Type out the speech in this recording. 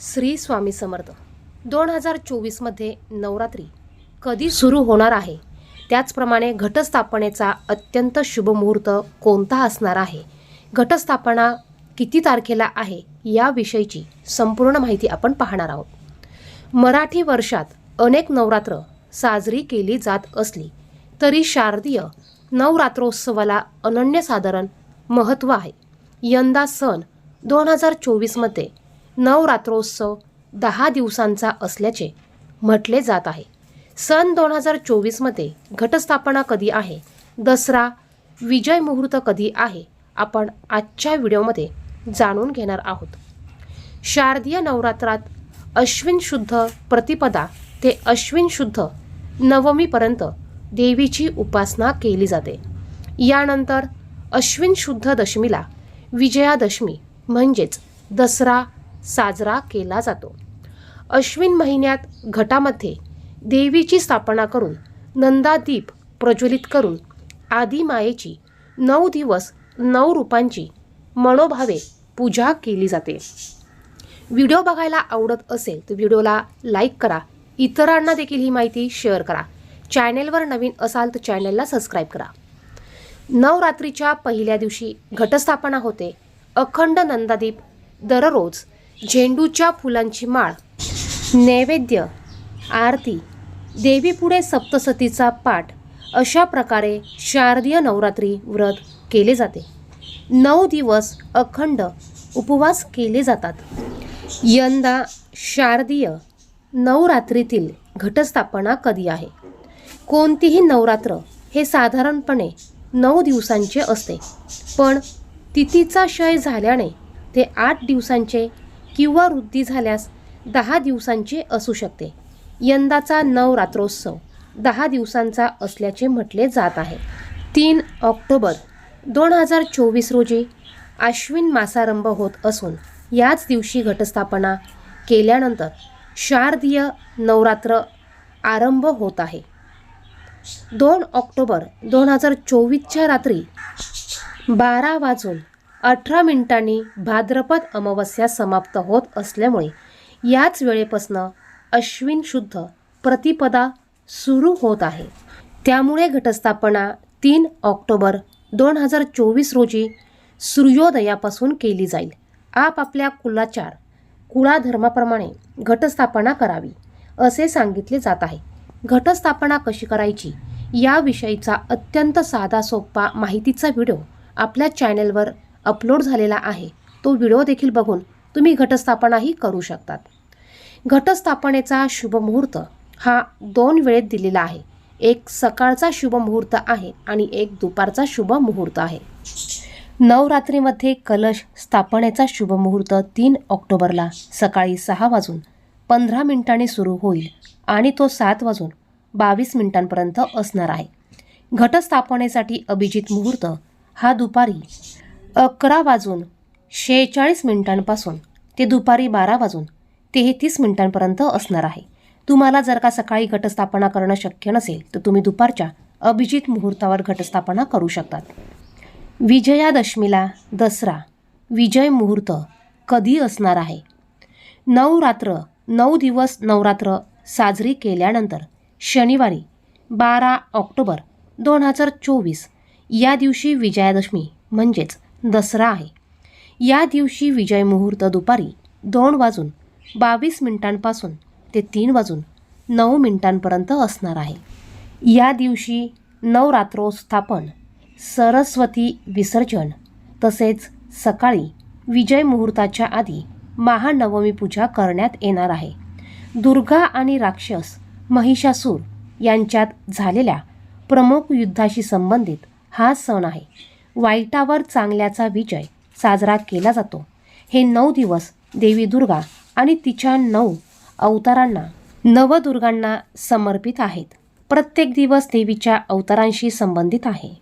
श्री स्वामी समर्थ. दोन हजार चोवीसमध्ये नवरात्री कधी सुरू होणार आहे? त्याचप्रमाणे घटस्थापनेचा अत्यंत शुभ मुहूर्त कोणता असणार आहे? घटस्थापना किती तारखेला आहे याविषयीची संपूर्ण माहिती आपण पाहणार आहोत. मराठी वर्षात अनेक नवरात्र साजरी केली जात असली तरी शारदीय नवरात्रोत्सवाला अनन्यसाधारण महत्त्व आहे. यंदा सण दोन हजार चोवीसमध्ये नवरात्रोत्सव दहा दिवसांचा असल्याचे म्हटले जात आहे. सन दोन हजार चोवीसमध्ये घटस्थापना कधी आहे? दसरा विजय मुहूर्त कधी आहे? आपण आजच्या व्हिडिओमध्ये जाणून घेणार आहोत. शारदीय नवरात्रात अश्विन शुद्ध प्रतिपदा ते अश्विन शुद्ध नवमीपर्यंत देवीची उपासना केली जाते. यानंतर अश्विन शुद्ध दशमीला विजयादशमी म्हणजेच दसरा साजरा केला जातो. अश्विन महिन्यात घटामध्ये देवीची स्थापना करून नंदादीप प्रज्वलित करून आदिमायेची नऊ दिवस नऊ रूपांची मनोभावे पूजा केली जाते. व्हिडिओ बघायला आवडत असेल तर व्हिडिओला लाईक करा. इतरांना देखील ही माहिती शेअर करा. चॅनेलवर नवीन असाल तर चॅनेलला सबस्क्राईब करा. नवरात्रीच्या पहिल्या दिवशी घटस्थापना होते. अखंड नंदादीप दररोज झेंडूच्या फुलांची माळ नैवेद्य आरती देवीपुढे सप्तसतीचा पाठ अशा प्रकारे शारदीय नवरात्री व्रत केले जाते. नऊ दिवस अखंड उपवास केले जातात. यंदा शारदीय नवरात्रीतील घटस्थापना कधी आहे? कोणतीही नवरात्र हे साधारणपणे नऊ दिवसांचे असते. पण तिथीचा क्षय झाल्याने ते आठ दिवसांचे किंवा वृद्धी झाल्यास दहा दिवसांची असू शकते. यंदाचा नवरात्रोत्सव दहा दिवसांचा असल्याचे म्हटले जात आहे. तीन ऑक्टोबर दोन हजार चोवीस रोजी आश्विन मासारंभ होत असून याच दिवशी घटस्थापना केल्यानंतर शारदीय नवरात्र आरंभ होत आहे. दोन ऑक्टोबर दोन हजार चोवीसच्या रात्री बारा वाजून अठरा मिनिटांनी भाद्रपद अमावस्या समाप्त होत असल्यामुळे याच वेळेपासनं अश्विन शुद्ध प्रतिपदा सुरू होत आहे. त्यामुळे घटस्थापना तीन ऑक्टोबर दोन हजार चोवीस रोजी सूर्योदयापासून केली जाईल. आपापल्या कुलाचार कुळाधर्माप्रमाणे घटस्थापना करावी असे सांगितले जात आहे. घटस्थापना कशी करायची? याविषयीचा अत्यंत साधा सोपा माहितीचा व्हिडिओ आपल्या चॅनेलवर अपलोड झालेला आहे. तो व्हिडिओ देखील बघून तुम्ही घटस्थापनाही करू शकतात. घटस्थापनेचा शुभमुहूर्त हा दोन वेळेत दिलेला आहे. एक सकाळचा शुभमुहूर्त आहे आणि एक दुपारचा शुभ मुहूर्त आहे. नवरात्रीमध्ये कलश स्थापनेचा शुभमुहूर्त तीन ऑक्टोबरला सकाळी सहा वाजून पंधरा मिनिटांनी सुरू होईल आणि तो सात वाजून बावीस मिनिटांपर्यंत असणार आहे. घटस्थापनेसाठी अभिजित मुहूर्त हा दुपारी अकरा वाजून शेहेचाळीस मिनिटांपासून ते दुपारी बारा वाजून तेहतीस मिनिटांपर्यंत असणार आहे. तुम्हाला जर का सकाळी घटस्थापना करणं शक्य नसेल तर तुम्ही दुपारच्या अभिजित मुहूर्तावर घटस्थापना करू शकतात. विजयादशमीला दसरा विजय मुहूर्त कधी असणार आहे? नवरात्र नऊ दिवस नवरात्र साजरी केल्यानंतर शनिवारी बारा ऑक्टोबर दोन हजार चोवीस या दिवशी विजयादशमी म्हणजेच दसरा आहे. या दिवशी विजय मुहूर्त दुपारी दोन वाजून बावीस मिनिटांपासून ते तीन वाजून नऊ मिनिटांपर्यंत असणार आहे. या दिवशी नवरात्रोत्थापन सरस्वती विसर्जन तसेच सकाळी विजय मुहूर्ताच्या आधी महानवमी पूजा करण्यात येणार आहे. दुर्गा आणि राक्षस महिषासूर यांच्यात झालेल्या प्रमुख युद्धाशी संबंधित हा सण आहे. वाईटावर चांगल्याचा विजय साजरा केला जातो. हे नऊ दिवस देवी दुर्गा आणि तिच्या नऊ अवतारांना नवदुर्गांना समर्पित आहेत. प्रत्येक दिवस देवीच्या अवतारांशी संबंधित आहे.